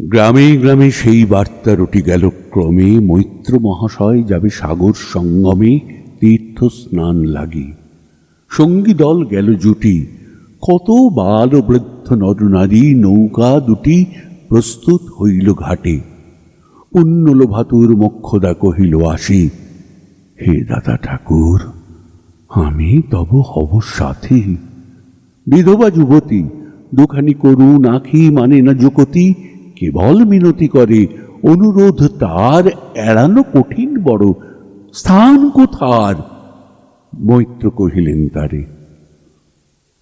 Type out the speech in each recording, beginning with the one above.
গ্রামে গ্রামে সেই বার্তা রটি গেল ক্রমে, মৈত্র মহাশয় যাবে সাগর সঙ্গমে, তীর্থ স্নান লাগি। সঙ্গী দল গেল জুটি, কত বাল বৃদ্ধ নরনারী নৌকা দুটি প্রস্তুত হইল ঘাটে। পুণ্যলোভাতুর মক্ষদা কহিল, আসি, হে দাদা ঠাকুর, আমি তব হব সাথী। বিধবা যুবতী, দুখানি করুণ আখি মানে না যুকতি কেবল মিনতি করে, অনুরোধ তার এড়ানো কঠিন বড় স্থান কোথার? মৈত্র কহিলেন তারে,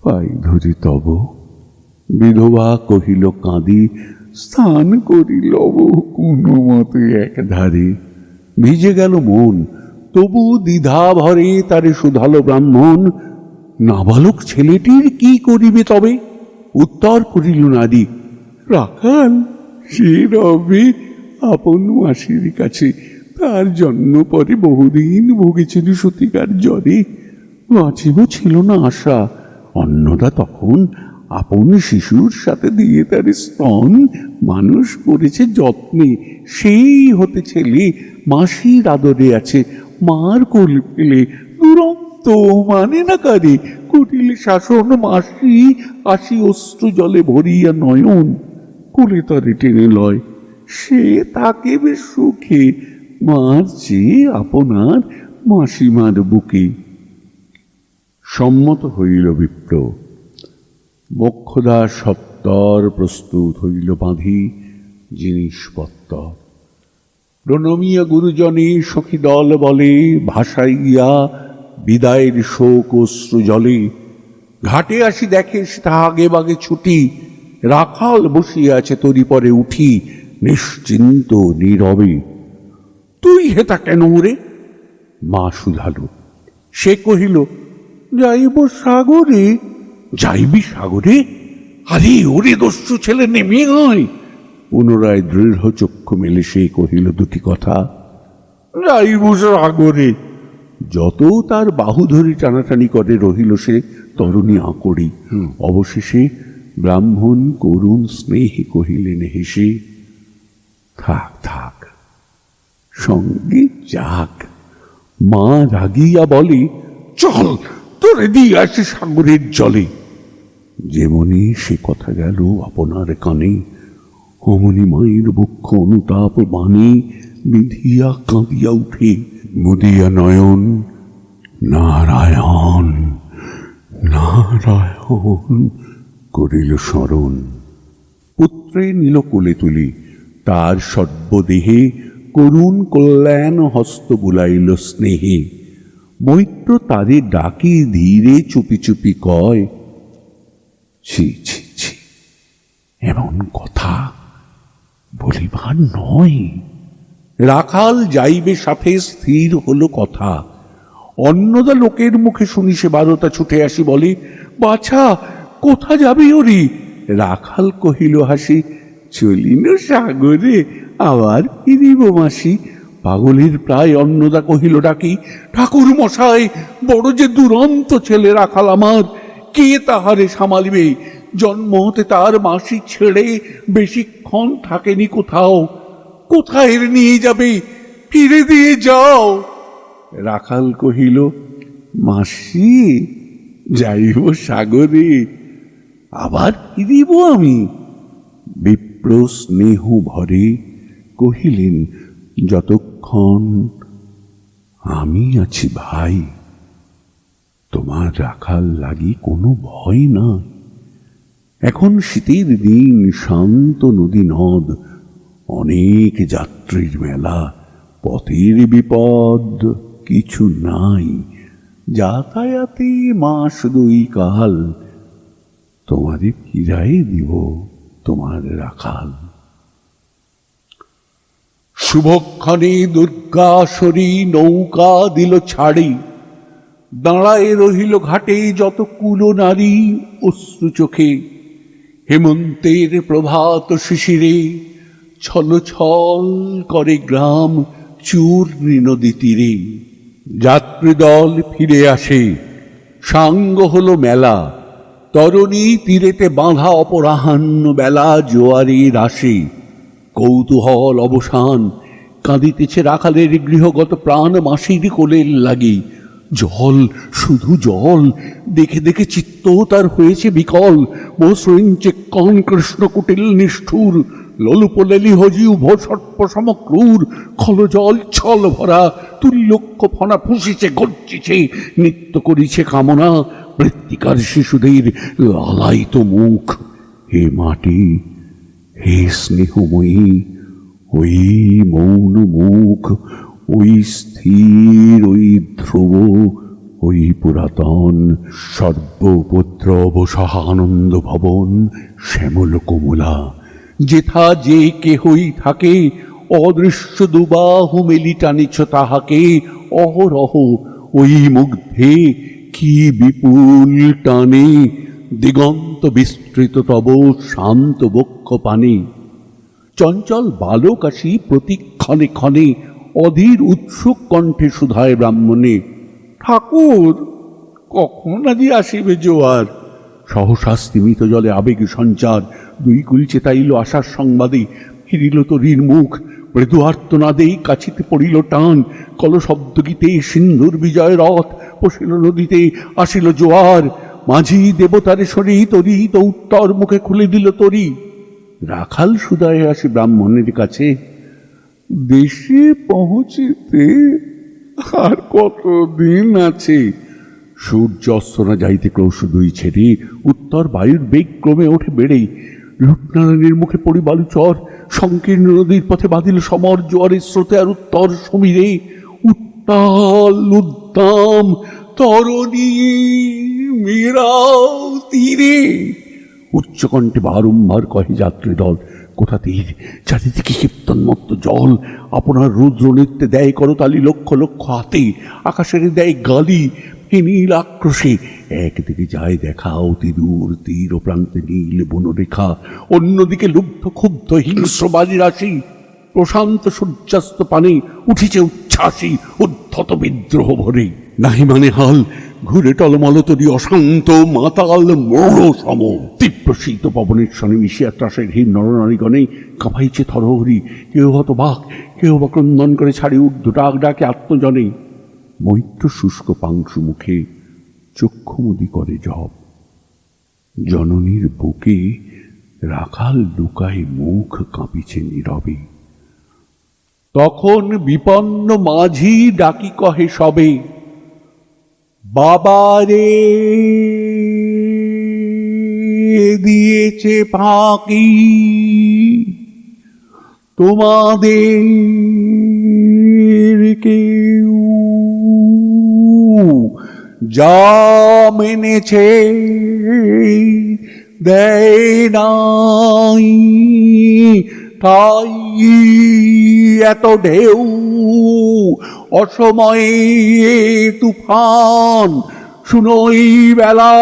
পাই ধরি তব। বিধবা কহিল, কাঁদি স্থান করিল কোনো মতে একধারে। ভিজে গেল মন, তবু দ্বিধা ভরে তারে শুধালো ব্রাহ্মণ, নাবালক ছেলেটির কি করিবে তবে? উত্তর করিল নারী, রাখাল সে রবে আপন মাসির কাছে। তার জন্ম পরে বহুদিন ভুগেছিল সতিকার জ্বরে। বাঁচিব ছিল না আশা। অন্নদা তখন আপন শিশুর সাথে দিয়ে তার স্তন মানুষ করেছে যত্নে। সেই হতে ছেলে মাসির আদরে আছে। মার কোল পেলে দুরন্ত মানে না কারে? কুটিলে শাসন মাসি আসি অস্ত্র জলে ভরিয়া নয়ন। কোলে তরে টেনে লয়। সে তাকে বেশ সুখে মার চেয়ে আপনার মাসিমার বুকে। সম্মত হইল বিপ্র বক্ষদা সত্তর প্রস্তুত হইল বাঁধি জিনিসপত্র। প্রণমিয়া গুরুজনে সখী দল বলে ভাসাইয়া বিদায়ের শোক অশ্রু জলে। ঘাটে আসি দেখে সেটা আগে বাগে ছুটি রাখাল বসিয়া আছে তরি পরে উঠি নিশ্চিন্ত নীরবে। তুই হেতা কেন রে মা শুধালো। সে কহিল যাইব সাগরে। যাইবি সাগরে? আরে ওরে দস্যু ছেলে নেমে আয়। পুনরায় দৃঢ় চক্ষু মেলে সে কহিল দুটি কথা। যাইব সাগরে। যত তার বাহু ধরে টানাটানি করে রহিল সে তরুণী আঁকড়ি। অবশেষে ব্রাহ্মণ করুণ স্নেহে কহিলেন হেসে থাক থাক, সঙ্গে যাক। মা রাগিয়া বলে, চল, তোরে দিয়ে আসে সাগরের জলে। যেমনি সে কথা গেল আপনার কানে, অমনি মায়ের বক্ষ অনুতাপ বাণী বিধিয়া কাঁদিয়া উঠে, মুদিয়া নয়ন, নারায়ণ নারায়ণ করিল স্মরণ পুত্রে নিল কোলে তুলি, তার সর্বদেহে করুণ কল্যাণ হস্ত বুলাইল স্নেহে। মৈত্র তারে ডাকি, ধীরে চুপি চুপি কয়, ছি ছি ছি, এমন কথা বলিবার নয়। রাখাল যাইবে সাথে, স্থির হলো কথা। অন্নদা লোকের মুখে শুনি সে বারতা ছুটে আসি বলে, বাছা কোথা যাবি ওরি? রাখাল কহিল, হাসি চলিন সাগরে, আবার ফিরিব মাসি। পাগলের প্রায় অন্নদা কহিল, ডাকি, ঠাকুর মশাই, বড় যে দুরন্ত ছেলে রাখাল আমার, কে তাহারে সামালিবে? জন্ম হতে তার মাসি ছেড়ে বেশিক্ষণ থাকেনি কোথাও। কোথায় নিয়ে যাবে? ফিরে দিয়ে যাও। রাখাল কহিল, মাসি, যাইব সাগরে আবার ফিরিব আমি। বিপ্র স্নেহ ভরে কহিলেন, যতক্ষণ আমি আছি ভাই, তোমার রাখাল লাগি কোনো ভয় না এখন শীতের দিন, শান্ত নদী নদ, অনেক যাত্রীর মেলা, পথের বিপদ কিছু নাই। যাতায়াতে মাস দুই কাল তোমারে ফিরাই দিব তোমার রাখাল। শুভক্ষণে দুর্গাসরী নৌকা দিল ছাড়ি, দাঁড়ায় রহিল ঘাটে যত কুলো নারী অশ্রু চোখে। হেমন্তের প্রভাত শিশিরে ছল ছল করে গ্রাম চূর্ণী নদী তীরে। যাত্রীদল ফিরে আসে, সাঙ্গ হলো মেলা তরণী তীরেতে বাঁধা অপরাহ্ন বেলা জোয়ারের আসে কৌতূহল অবসান, কাঁদিতেছে রাখালের গৃহগত প্রাণ মাসির কোলের লাগি। জল, শুধু জল, দেখে দেখে চিত্ত তার হয়েছে বিকল। মসৃঞ্চে কন কৃষ্ণ কুটিল নিষ্ঠুর, ললুপলেলি হজি উভ সর্প সমক্রূর। খল জল ছল ভরা, তুল্যক্ষ ফনা ফুসিছে গর্জিছে নৃত্য করিছে কামনা। মৃত্তিকার শিশুদের লালায়িত মুখ, হে মাটি, হে স্নেহময়ী, ওই মৌন মুখ, ওই স্থির, ওই ধ্রুব, ওই পুরাতন সর্বপত্রব সহানন্দ ভবন, শ্যামল কমলা, যেথা যে কেহই থাকে, অদৃশ্য দুবাহু মেলি টানিছ তাহাকে, অহরহ ওই মুগ্ধে কি বিপুল টানে? দিগন্ত বিস্তৃত তব, শান্ত বক্ষ পানে। চঞ্চল বালক আসি প্রতিক্ষণে ক্ষণে, অধীর উৎসুক কণ্ঠে সুধায় ব্রাহ্মণে, ঠাকুর, কখন আজি আসিবে জোয়ার? সহসা স্তিমিত জলে আবেগ সঞ্চার, দুই কুল চেতাইল আশার সংবাদে, ফিরিল তরীর মুখ, মৃদু আর্তনাদেই কাছিতে পড়িল টান কল শব্দ গীতে সিন্ধুর বিজয় রথ পশিল নদীতে, আসিল জোয়ার। মাঝি দেবতারে সরি তরি তো উত্তর মুখে খুলে দিল তরি। রাখাল সুদায় আসে ব্রাহ্মণের কাছে। দেশে পৌঁছিতে আর কত দিন আছে? সূর্য অস্ত না যাইতে ক্রৌশ দুই ছেড়ে উত্তর বায়ুর বেগ ক্রমে ওঠে বেড়ে রূপনারায়ণের মুখে পড়ি বালুচর। সংকীর্ণ নদীর পথে বাঁধিল সমর, জোয়ারের স্রোতে আর উত্তর সমীরে। উত্তাল উদ্দাম তরণী মীরাও তীরে। উচ্চকণ্ঠে বারংবার কহে যাত্রী দল, কোথা তীর? চারিদিকে কীর্তনমত্ত জল। আপনার রুদ্র নৃত্যে দেয় করতালি লক্ষ লক্ষ হাতে। আকাশের দেয় গালি, নীল আক্রোশে। একদিকে যায় দেখা অতি দূর তীর ও প্রান্তে নীল বনরেখা। অন্যদিকে লুব্ধ ক্ষুব্ধ হিংস্র বাজি রাশি। প্রশান্ত সূর্যাস্ত পানে উঠিছে উচ্ছ্বাসী উদ্ধত বিদ্রোহ ভরে। নাহি মানে হাল ঘুরে টলমলতরি অশান্ত মাতাল মৌড় সম। তীব্র শীত পবনের সনে মিশিয়া ত্রাসের হীন নরনারীগণে কাঁপাইছে থরহরি। কেউ হত বাক কেউ বা ক্রন্দন করে ছাড়ি ঊর্ধ্ব ডাক ডাকে আত্মজনে। মৈত্র শুষ্ক পাংশু মুখে চক্ষুমুদি করে জব জননীর বুকে রাখাল লুকায় মুখ কাঁপিছে নীরবে। তখন বিপন্ন মাঝি ডাকি কহে সবে বাবারে দিয়েছে ফাঁকি। তোমাদের কেউ যা মেনেছে দেয় নাই, তাই এত ঢেউ, অসময়ে তুফান শুনই বেলা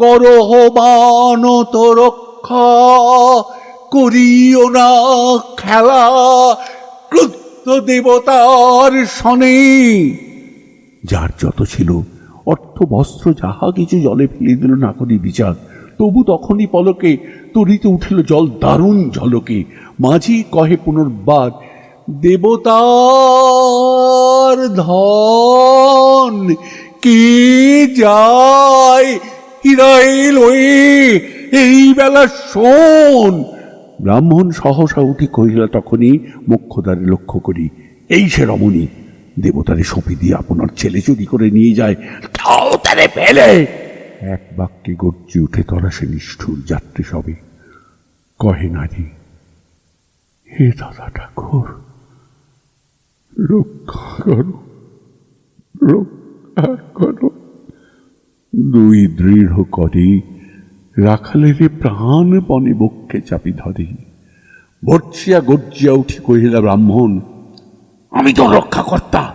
করহবান তো রক্ষা, করিও না খেলা, ক্রুদ্ধ দেবতার সনে যার যত ছিল, অর্থ, বস্ত্র, যাহা কিছু জলে ফেলে দিল না করি বিচার, তবু তখনই পলকে তরিতে উঠিল জল, দারুণ ঝলকে। মাঝি কহে পুনর্বার দেবতার ধন কে যায়? হিরাইল হয়ে এই বেলা শোন। ব্রাহ্মণ সহসা উঠি কহিলা, তখনই মোক্ষদারে লক্ষ্য করি, এই সে রমণী। দেবতারে সঁপি দিয়ে আপনার ছেলে চুরি করে নিয়ে যায়, তাও ফেলে। এক বাক্যে গর্জে উঠে তরা সে নিষ্ঠুর যাত্রী সবে। কহে নারী, হে দাদা ঠাকুর রক্ষা করো রক্ষা করো দুই দৃঢ় করে রাখালের প্রাণ বনে বক্ষে চাপি ধরে। বর্ষিয়া গর্জিয়া উঠি কহিলা, ব্রাহ্মণ, আমি তো রক্ষাকর্তা।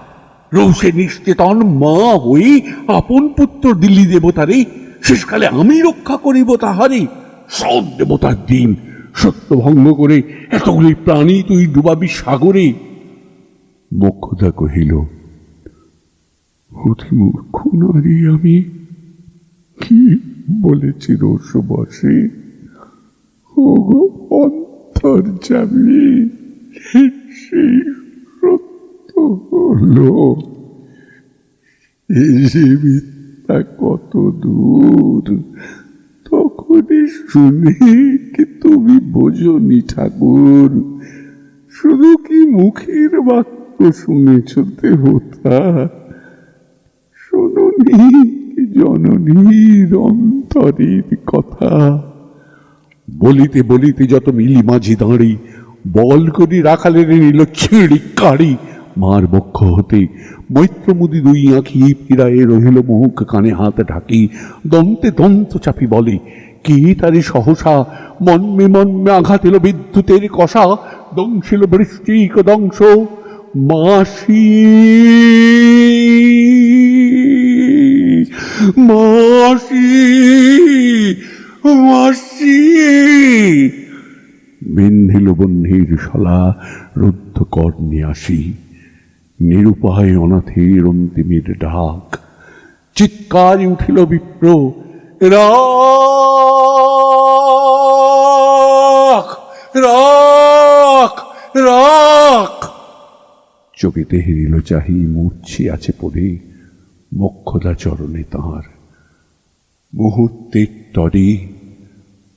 রৌসে নিশ্চেতন মা হই আপন পুত্র দিল্লি দেবতারে শেষকালে আমি রক্ষা করিব তাহারে। সব দেবতার দিন সত্য ভঙ্গ করে এতগুলি প্রাণী তুই ডুবাবি সাগরে। মোক্ষদা কহিল অতি মূর্খ নারী আমি, কি বলেছি রোষ বসে ওগো অন্ত অন্তর যাবি সেই সত্য হলো। এই কত দূর, তখনই শুনে কি তুমি বোঝনি ঠাকুর, শুধু কি মুখের বাক্য শুনেছ দেবতা? শুনুনি জননীর কথা? বলিতে বলিতে যত মিলি মাঝি দাঁড়ি, বল করি রাখালের নিল ছিঁড়ি কাড়ি মার বক্ষ হতে মৈত্রমুদি দুই আঁখি ফিরায়ে রহিল মুখ, কানে হাত ঢাকি, দন্তে দন্ত চাপি বলে, কি তারি সহসা মন্মে মন্মে আঘাত এলো বিদ্যুতের কষা? দংশিল বৃষ্টিক দংশ মাসি। মাসি মাসি। বিন্ধিল বন্ধির শলা রুদ্ধ কর্ণে আসি নিরুপায় অনাথের অন্তিমের ডাক। চিৎকারে উঠিল বিপ্র, রাখ রাখ রাখ চোখেতে হেরিল চাহি, মূর্ছি আছে পড়ে মক্ষদা চরণে তাঁর মুহূর্তের তরে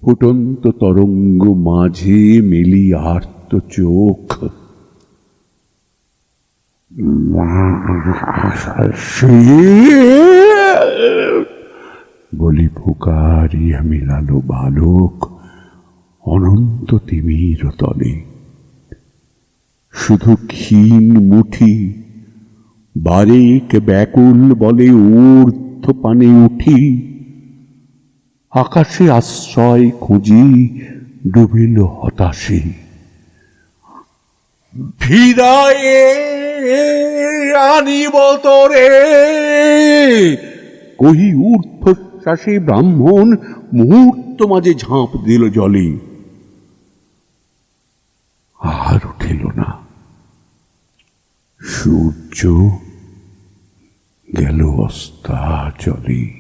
ফুটন্ত তরঙ্গ মাঝে মেলি আর্ত চোখ। বলি পুকারিয়া মিলালো বালক, অনন্ত তিমির তলে। শুধু ক্ষীণ মুঠি, বারেক ব্যাকুল বলে ঊর্ধ্ব পানে উঠি। আকাশে আশ্রয় খুঁজি, ডুবিল হতাশে। ভিড়ায়ে আনিব তোরে। কহি ঊর্ধ্বশ্বাসে ব্রাহ্মণ, মুহূর্ত মাঝে ঝাঁপ দিল জলে। আর উঠিল না। সূর্য গেল অস্তা জলে